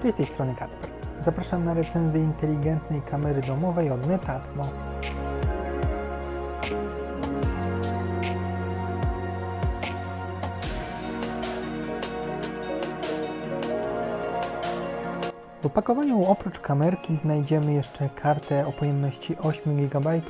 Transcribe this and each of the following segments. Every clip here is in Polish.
Z tej strony Kacper. Zapraszam na recenzję inteligentnej kamery domowej od Netatmo. W opakowaniu oprócz kamerki znajdziemy jeszcze kartę o pojemności 8 GB,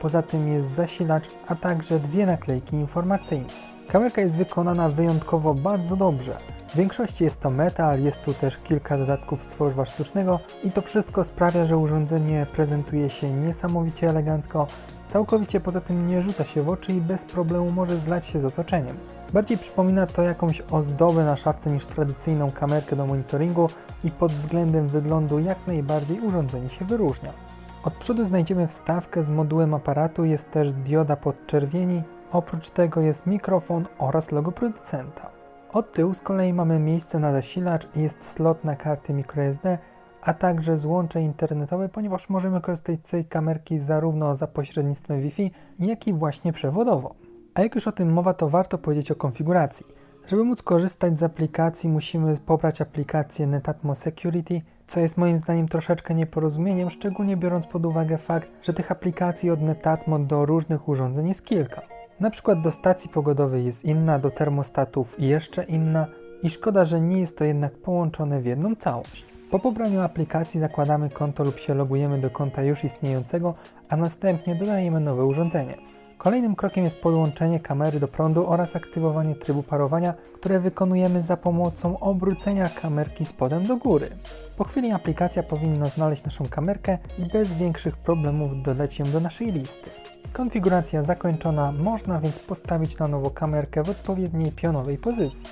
poza tym jest zasilacz, a także dwie naklejki informacyjne. Kamerka jest wykonana wyjątkowo bardzo dobrze. W większości jest to metal, jest tu też kilka dodatków z tworzywa sztucznego i to wszystko sprawia, że urządzenie prezentuje się niesamowicie elegancko, całkowicie poza tym nie rzuca się w oczy i bez problemu może zlać się z otoczeniem. Bardziej przypomina to jakąś ozdobę na szafce niż tradycyjną kamerkę do monitoringu i pod względem wyglądu jak najbardziej urządzenie się wyróżnia. Od przodu znajdziemy wstawkę z modułem aparatu, jest też dioda podczerwieni, oprócz tego jest mikrofon oraz logo producenta. Od tyłu z kolei mamy miejsce na zasilacz i jest slot na karty microSD, a także złącze internetowe, ponieważ możemy korzystać z tej kamerki zarówno za pośrednictwem Wi-Fi, jak i właśnie przewodowo. A jak już o tym mowa, to warto powiedzieć o konfiguracji. Żeby móc korzystać z aplikacji, musimy pobrać aplikację Netatmo Security, co jest moim zdaniem troszeczkę nieporozumieniem, szczególnie biorąc pod uwagę fakt, że tych aplikacji od Netatmo do różnych urządzeń jest kilka. Na przykład do stacji pogodowej jest inna, do termostatów jeszcze inna i szkoda, że nie jest to jednak połączone w jedną całość. Po pobraniu aplikacji zakładamy konto lub się logujemy do konta już istniejącego, a następnie dodajemy nowe urządzenie. Kolejnym krokiem jest podłączenie kamery do prądu oraz aktywowanie trybu parowania, które wykonujemy za pomocą obrócenia kamerki spodem do góry. Po chwili aplikacja powinna znaleźć naszą kamerkę i bez większych problemów dodać ją do naszej listy. Konfiguracja zakończona, można więc postawić na nowo kamerkę w odpowiedniej pionowej pozycji.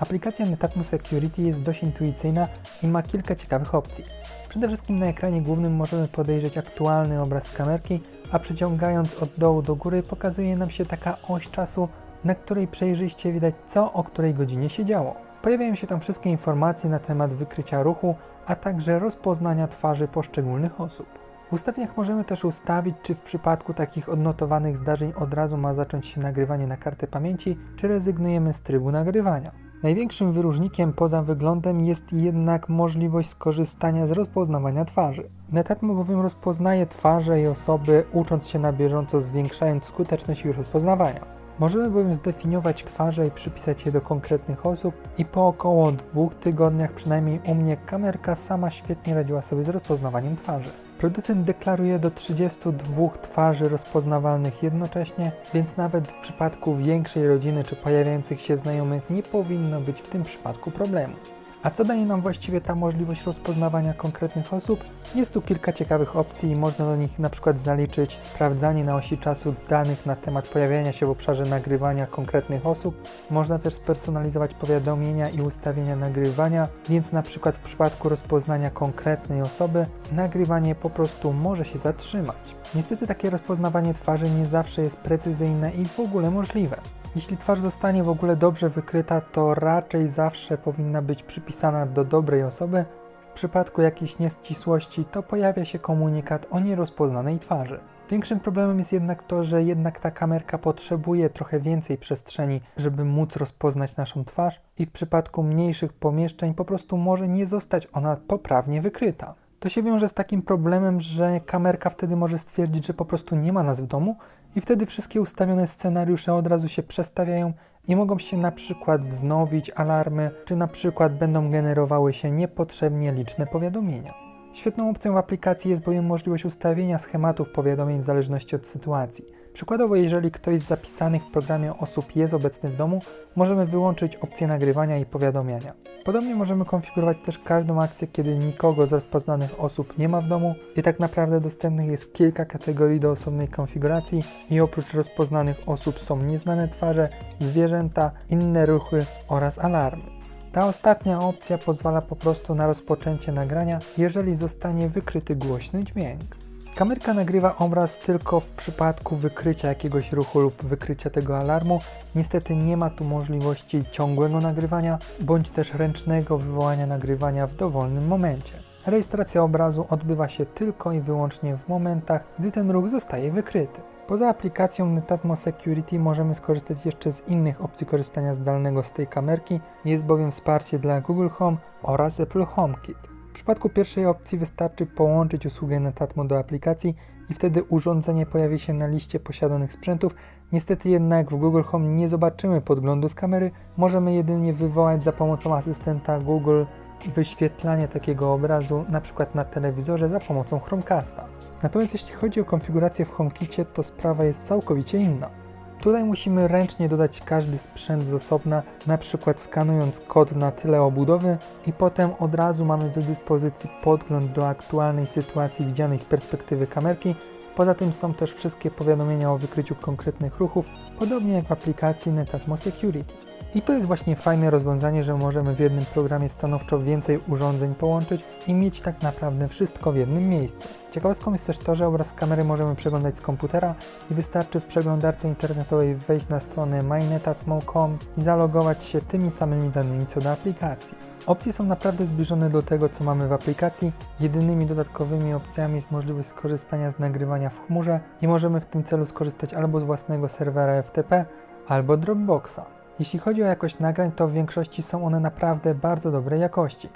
Aplikacja Netatmo Security jest dość intuicyjna i ma kilka ciekawych opcji. Przede wszystkim na ekranie głównym możemy podejrzeć aktualny obraz kamerki, a przeciągając od dołu do góry pokazuje nam się taka oś czasu, na której przejrzyście widać co o której godzinie się działo. Pojawiają się tam wszystkie informacje na temat wykrycia ruchu, a także rozpoznania twarzy poszczególnych osób. W ustawieniach możemy też ustawić, czy w przypadku takich odnotowanych zdarzeń od razu ma zacząć się nagrywanie na kartę pamięci, czy rezygnujemy z trybu nagrywania. Największym wyróżnikiem poza wyglądem jest jednak możliwość skorzystania z rozpoznawania twarzy. Netatmo bowiem rozpoznaje twarze i osoby, ucząc się na bieżąco, zwiększając skuteczność ich rozpoznawania. Możemy bowiem zdefiniować twarze i przypisać je do konkretnych osób i po około dwóch tygodniach, przynajmniej u mnie, kamerka sama świetnie radziła sobie z rozpoznawaniem twarzy. Producent deklaruje do 32 twarzy rozpoznawalnych jednocześnie, więc nawet w przypadku większej rodziny czy pojawiających się znajomych nie powinno być w tym przypadku problemu. A co daje nam właściwie ta możliwość rozpoznawania konkretnych osób? Jest tu kilka ciekawych opcji i można do nich na przykład zaliczyć sprawdzanie na osi czasu danych na temat pojawiania się w obszarze nagrywania konkretnych osób. Można też spersonalizować powiadomienia i ustawienia nagrywania, więc na przykład w przypadku rozpoznania konkretnej osoby nagrywanie po prostu może się zatrzymać. Niestety takie rozpoznawanie twarzy nie zawsze jest precyzyjne i w ogóle możliwe. Jeśli twarz zostanie w ogóle dobrze wykryta, to raczej zawsze powinna być przypisana do dobrej osoby. W przypadku jakiejś nieścisłości to pojawia się komunikat o nierozpoznanej twarzy. Większym problemem jest jednak to, że jednak ta kamerka potrzebuje trochę więcej przestrzeni, żeby móc rozpoznać naszą twarz i w przypadku mniejszych pomieszczeń po prostu może nie zostać ona poprawnie wykryta. To się wiąże z takim problemem, że kamerka wtedy może stwierdzić, że po prostu nie ma nas w domu i wtedy wszystkie ustawione scenariusze od razu się przestawiają i mogą się na przykład wznowić alarmy, czy na przykład będą generowały się niepotrzebnie liczne powiadomienia. Świetną opcją w aplikacji jest bowiem możliwość ustawienia schematów powiadomień w zależności od sytuacji. Przykładowo, jeżeli ktoś z zapisanych w programie osób jest obecny w domu, możemy wyłączyć opcję nagrywania i powiadamiania. Podobnie możemy konfigurować też każdą akcję, kiedy nikogo z rozpoznanych osób nie ma w domu i tak naprawdę dostępnych jest kilka kategorii do osobnej konfiguracji i oprócz rozpoznanych osób są nieznane twarze, zwierzęta, inne ruchy oraz alarmy. Ta ostatnia opcja pozwala po prostu na rozpoczęcie nagrania, jeżeli zostanie wykryty głośny dźwięk. Kamerka nagrywa obraz tylko w przypadku wykrycia jakiegoś ruchu lub wykrycia tego alarmu. Niestety nie ma tu możliwości ciągłego nagrywania bądź też ręcznego wywołania nagrywania w dowolnym momencie. Rejestracja obrazu odbywa się tylko i wyłącznie w momentach, gdy ten ruch zostaje wykryty. Poza aplikacją Netatmo Security możemy skorzystać jeszcze z innych opcji korzystania zdalnego z tej kamerki. Jest bowiem wsparcie dla Google Home oraz Apple HomeKit. przypadku pierwszej opcji wystarczy połączyć usługę Netatmo do aplikacji i wtedy urządzenie pojawi się na liście posiadanych sprzętów. Niestety jednak w Google Home nie zobaczymy podglądu z kamery, możemy jedynie wywołać za pomocą asystenta Google wyświetlanie takiego obrazu, na przykład na telewizorze za pomocą Chromecasta. Natomiast jeśli chodzi o konfigurację w HomeKicie, to sprawa jest całkowicie inna. Tutaj musimy ręcznie dodać każdy sprzęt z osobna, na przykład skanując kod na tyle obudowy i potem od razu mamy do dyspozycji podgląd do aktualnej sytuacji widzianej z perspektywy kamerki. Poza tym są też wszystkie powiadomienia o wykryciu konkretnych ruchów, podobnie jak w aplikacji Netatmo Security. I to jest właśnie fajne rozwiązanie, że możemy w jednym programie stanowczo więcej urządzeń połączyć i mieć tak naprawdę wszystko w jednym miejscu. Ciekawostką jest też to, że obraz z kamery możemy przeglądać z komputera i wystarczy w przeglądarce internetowej wejść na stronę mynetatmo.com i zalogować się tymi samymi danymi co do aplikacji. Opcje są naprawdę zbliżone do tego, co mamy w aplikacji. Jedynymi dodatkowymi opcjami jest możliwość skorzystania z nagrywania w chmurze i możemy w tym celu skorzystać albo z własnego serwera FTP, albo Dropboxa. Jeśli chodzi o jakość nagrań, to w większości są one naprawdę bardzo dobrej jakości.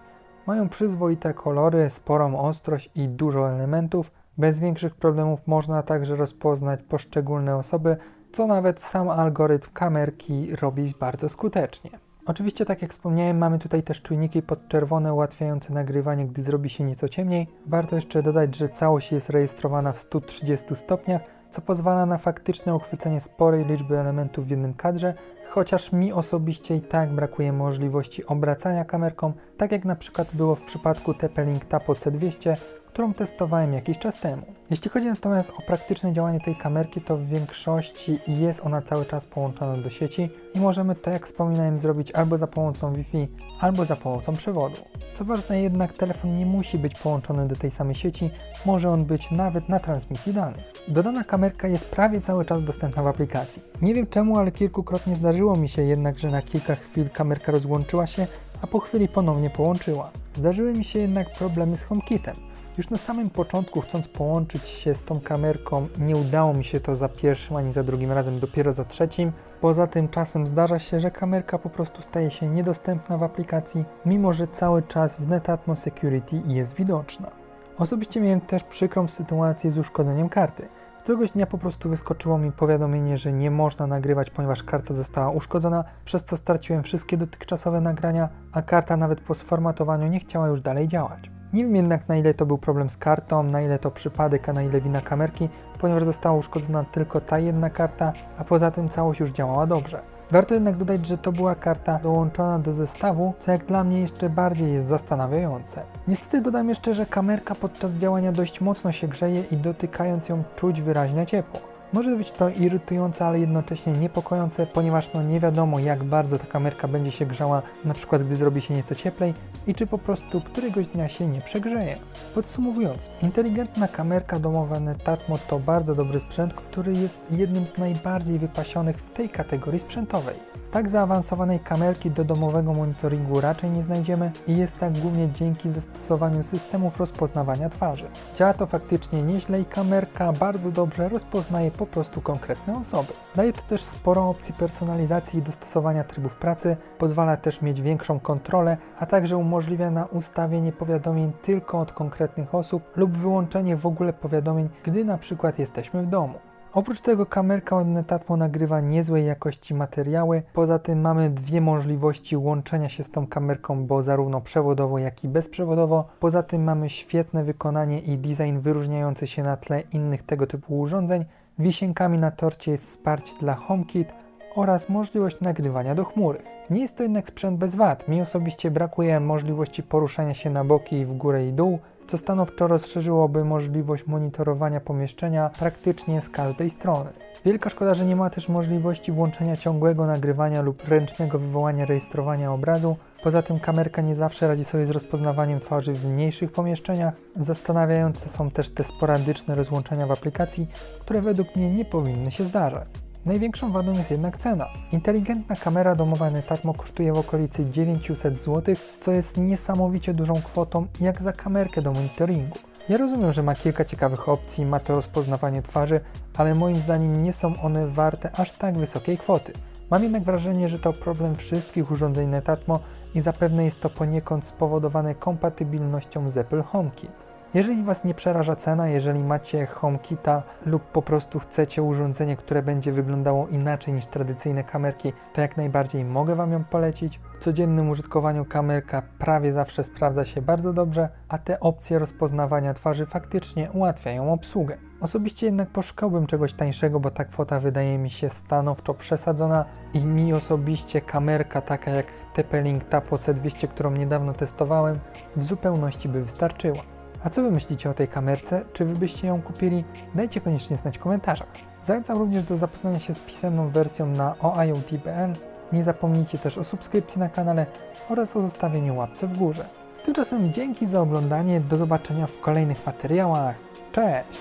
Mają przyzwoite kolory, sporą ostrość i dużo elementów. Bez większych problemów można także rozpoznać poszczególne osoby, co nawet sam algorytm kamerki robi bardzo skutecznie. Oczywiście, tak jak wspomniałem, mamy tutaj też czujniki podczerwone ułatwiające nagrywanie, gdy zrobi się nieco ciemniej. Warto jeszcze dodać, że całość jest rejestrowana w 130 stopniach, co pozwala na faktyczne uchwycenie sporej liczby elementów w jednym kadrze, chociaż mi osobiście i tak brakuje możliwości obracania kamerką, tak jak na przykład było w przypadku TP-Link Tapo C200, którą testowałem jakiś czas temu. Jeśli chodzi natomiast o praktyczne działanie tej kamerki, to w większości jest ona cały czas połączona do sieci i możemy to, jak wspominałem, zrobić albo za pomocą Wi-Fi, albo za pomocą przewodu. Co ważne jednak, telefon nie musi być połączony do tej samej sieci, może on być nawet na transmisji danych. Dodana kamerka jest prawie cały czas dostępna w aplikacji. Nie wiem czemu, ale kilkukrotnie zdarzyło mi się jednak, że na kilka chwil kamerka rozłączyła się, a po chwili ponownie połączyła. Zdarzyły mi się jednak problemy z HomeKitem. Już na samym początku, chcąc połączyć się z tą kamerką, nie udało mi się to za pierwszym ani za drugim razem, dopiero za trzecim. Poza tym czasem zdarza się, że kamerka po prostu staje się niedostępna w aplikacji, mimo że cały czas w Netatmo Security jest widoczna. Osobiście miałem też przykrą sytuację z uszkodzeniem karty. Któregoś dnia po prostu wyskoczyło mi powiadomienie, że nie można nagrywać, ponieważ karta została uszkodzona, przez co straciłem wszystkie dotychczasowe nagrania, a karta nawet po sformatowaniu nie chciała już dalej działać. Nie wiem jednak na ile to był problem z kartą, na ile to przypadek, a na ile wina kamerki, ponieważ została uszkodzona tylko ta jedna karta, a poza tym całość już działała dobrze. Warto jednak dodać, że to była karta dołączona do zestawu, co jak dla mnie jeszcze bardziej jest zastanawiające. Niestety dodam jeszcze, że kamerka podczas działania dość mocno się grzeje i dotykając ją czuć wyraźne ciepło. Może być to irytujące, ale jednocześnie niepokojące, ponieważ no nie wiadomo jak bardzo ta kamerka będzie się grzała, na przykład gdy zrobi się nieco cieplej i czy po prostu któregoś dnia się nie przegrzeje. Podsumowując, inteligentna kamerka domowa Netatmo to bardzo dobry sprzęt, który jest jednym z najbardziej wypasionych w tej kategorii sprzętowej. Tak zaawansowanej kamerki do domowego monitoringu raczej nie znajdziemy i jest tak głównie dzięki zastosowaniu systemów rozpoznawania twarzy. Działa to faktycznie nieźle i kamerka bardzo dobrze rozpoznaje po prostu konkretne osoby. Daje to też sporo opcji personalizacji i dostosowania trybów pracy, pozwala też mieć większą kontrolę, a także umożliwia na ustawienie powiadomień tylko od konkretnych osób lub wyłączenie w ogóle powiadomień, gdy na przykład jesteśmy w domu. Oprócz tego kamerka od Netatmo nagrywa niezłej jakości materiały. Poza tym mamy dwie możliwości łączenia się z tą kamerką, bo zarówno przewodowo, jak i bezprzewodowo. Poza tym mamy świetne wykonanie i design wyróżniający się na tle innych tego typu urządzeń. Wisienkami na torcie jest wsparcie dla HomeKit oraz możliwość nagrywania do chmury. Nie jest to jednak sprzęt bez wad. Mi osobiście brakuje możliwości poruszania się na boki w górę i dół, co stanowczo rozszerzyłoby możliwość monitorowania pomieszczenia praktycznie z każdej strony. Wielka szkoda, że nie ma też możliwości włączenia ciągłego nagrywania lub ręcznego wywołania rejestrowania obrazu. Poza tym kamerka nie zawsze radzi sobie z rozpoznawaniem twarzy w mniejszych pomieszczeniach. Zastanawiające są też te sporadyczne rozłączenia w aplikacji, które według mnie nie powinny się zdarzać. Największą wadą jest jednak cena. Inteligentna kamera domowa Netatmo kosztuje w okolicy 900 zł, co jest niesamowicie dużą kwotą jak za kamerkę do monitoringu. Ja rozumiem, że ma kilka ciekawych opcji, ma to rozpoznawanie twarzy, ale moim zdaniem nie są one warte aż tak wysokiej kwoty. Mam jednak wrażenie, że to problem wszystkich urządzeń Netatmo i zapewne jest to poniekąd spowodowane kompatybilnością z Apple HomeKit. Jeżeli Was nie przeraża cena, jeżeli macie HomeKita lub po prostu chcecie urządzenie, które będzie wyglądało inaczej niż tradycyjne kamerki, to jak najbardziej mogę Wam ją polecić. W codziennym użytkowaniu kamerka prawie zawsze sprawdza się bardzo dobrze, a te opcje rozpoznawania twarzy faktycznie ułatwiają obsługę. Osobiście jednak poszukałbym czegoś tańszego, bo ta kwota wydaje mi się stanowczo przesadzona i mi osobiście kamerka taka jak TP-Link Tapo C200, którą niedawno testowałem, w zupełności by wystarczyła. A co wy myślicie o tej kamerce? Czy wy byście ją kupili? Dajcie koniecznie znać w komentarzach. Zachęcam również do zapoznania się z pisemną wersją na OIoT.pl. Nie zapomnijcie też o subskrypcji na kanale oraz o zostawieniu łapce w górze. Tymczasem dzięki za oglądanie, do zobaczenia w kolejnych materiałach. Cześć!